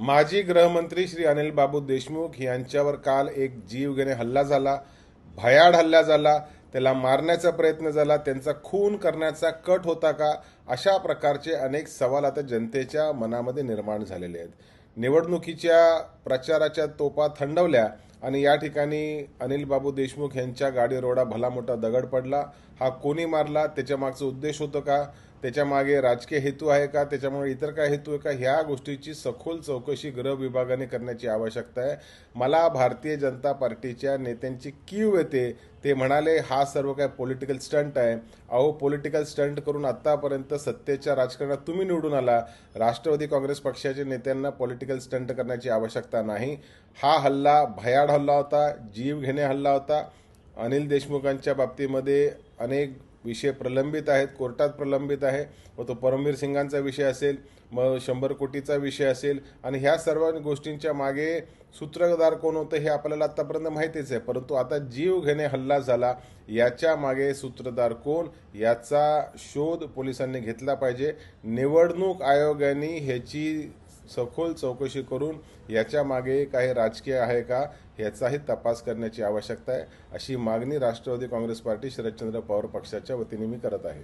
माजी गृहमंत्री श्री अनिल बाबू देशमुख यांच्यावर काल एक जीवघेणे हल्ला झाला भयाड हल्ला झाला त्याला मारण्याचा प्रयत्न झाला त्यांचा खून करण्याचा कट होता का? अशा प्रकारचे अनेक सवाल आता जनतेच्या मनामध्ये निर्माण झालेले आहेत. निवडणुकीच्या प्रचाराच्या तोपा थंडवल्या आणि या ठिकाणी अनिल बाबू देशमुख यांच्या गाडीवर एवढा भला मोठा दगड पडला. हा कोणी मारला? त्याच्या मागचा उद्देश होतं का? त्याच्यामागे राजकीय हेतू आहे का? त्याच्यामुळे इतर काय हेतू आहे का? ह्या गोष्टीची सखोल चौकशी गृह विभागाने करण्याची आवश्यकता आहे. मला भारतीय जनता पार्टीच्या नेत्यांची कीव येते. ते म्हणाले हा सर्व काय पॉलिटिकल स्टंट आहे. अहो पॉलिटिकल स्टंट करून आत्तापर्यंत सत्तेच्या राजकारणात तुम्ही निवडून आला. राष्ट्रवादी काँग्रेस पक्षाच्या नेत्यांना पॉलिटिकल स्टंट करण्याची आवश्यकता नाही. हा हल्ला भयाड हल्ला होता जीव घेणे हल्ला होता. अनिल देशमुखांच्या बाबतीमध्ये अनेक विषय प्रलंबित आहेत कोर्टात प्रलंबित आहे. व तो परमवीर सिंगांचा विषय असेल मग शंभर कोटीचा विषय असेल आणि ह्या सर्व गोष्टींच्या मागे सूत्रधार कोण होतं हे आपल्याला आत्तापर्यंत माहितीच आहे. परंतु आता जीव घेणे हल्ला झाला याच्या मागे सूत्रधार कोण? याचा शोध पोलिसांनी घेतला पाहिजे. निवडणूक आयोगाने ह्याची सखोल चौकशी करून याच्या मागे काही राजकीय आहे का याचाही तपास करण्याची आवश्यकता आहे अशी मागणी राष्ट्रवादी काँग्रेस पार्टी शरदचंद्र पवार पक्षाच्या वतीने मी करत आहे.